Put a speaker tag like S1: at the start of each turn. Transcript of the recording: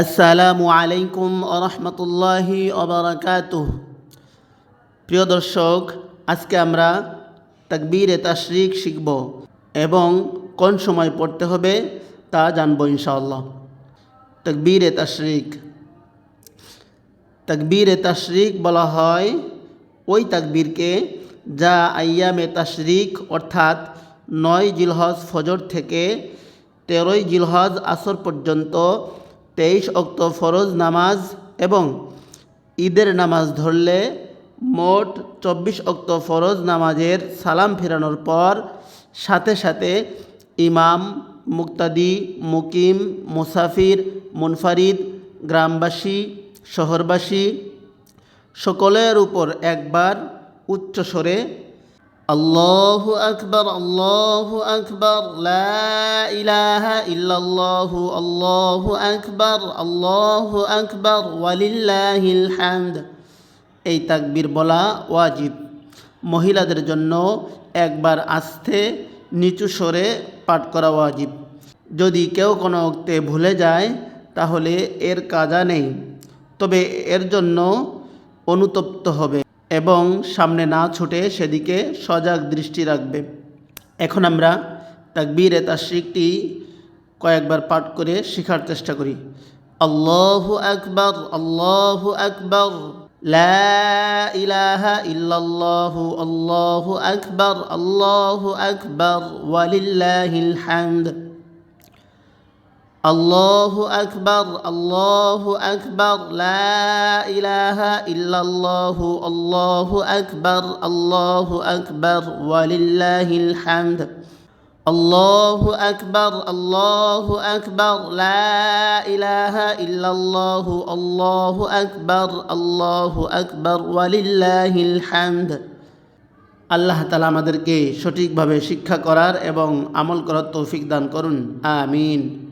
S1: আসসালামু আলাইকুম আরহামতুল্লাহি অবরাকাতুহ প্রিয় দর্শক, আজকে আমরা তাকবীরে তাশরিক শিখব এবং কোন সময় পড়তে হবে তা জানব ইনশাআল্লাহ। তাকবীরে তাশরিক। তাকবীরে তাশরিক বলা হয় ওই তাকবীরকে যা আইয়ামে তাশরিক অর্থাৎ নয় জিলহজ ফজর থেকে তেরোই জিলহজ আসর পর্যন্ত তেইশ অক্ত ফরজ নামাজ এবং ঈদের নামাজ ধরলে মোট চব্বিশ অক্ত ফরজ নামাজের সালাম ফেরানোর পর সাথে সাথে ইমাম, মুক্তাদি, মুকিম, মুসাফির, মুনফারিদ, গ্রামবাসী, শহরবাসী সকলের উপর একবার উচ্চ স্বরে আল্লাহ আকবর আল্লাহ আকবর ইলাহ ইল্লাল্লাহ, আল্লাহ আকবর আল্লাহ আকবর, ওয়ালিল্লাহিল হামদ। এই তাকবীর বলা ওয়াজিব। মহিলাদের জন্য একবার আস্তে নিচু স্বরে পাঠ করা ওয়াজিব। যদি কেউ কোনো অক্তে ভুলে যায়, তাহলে এর কাজা নেই। তবে এর জন্য অনুতপ্ত হবে। এবং সামনে না ছুটে সেদিকে সজাগ দৃষ্টি রাখবে। এখন আমরা তাকবীরে তাশরিকটি কয়েকবার পাঠ করে শেখার চেষ্টা করি। আল্লাহ আকবর আল্লাহ আকবর ইলাহা আল্লাহু আকবর আল্লাহু আকবর, ওয়ালিল্লাহিল হামদ। আল্লাহ আকবর আল্লাহ আকবর ইলাহা ইল্লাল্লাহু, আল্লাহ আকবর আল্লাহ আকবর, ওয়ালিল্লাহিল হামদ। আল্লাহ আকবর আল্লাহ আকবর ইলাহা ইল্লাল্লাহু, আল্লাহ আকবর আল্লাহ আকবর, ওয়ালিল্লাহিল হামদ। আল্লাহ তালা আমাদেরকে সঠিকভাবে শিক্ষা করার এবং আমল করার তৌফিক দান করুন। আমিন।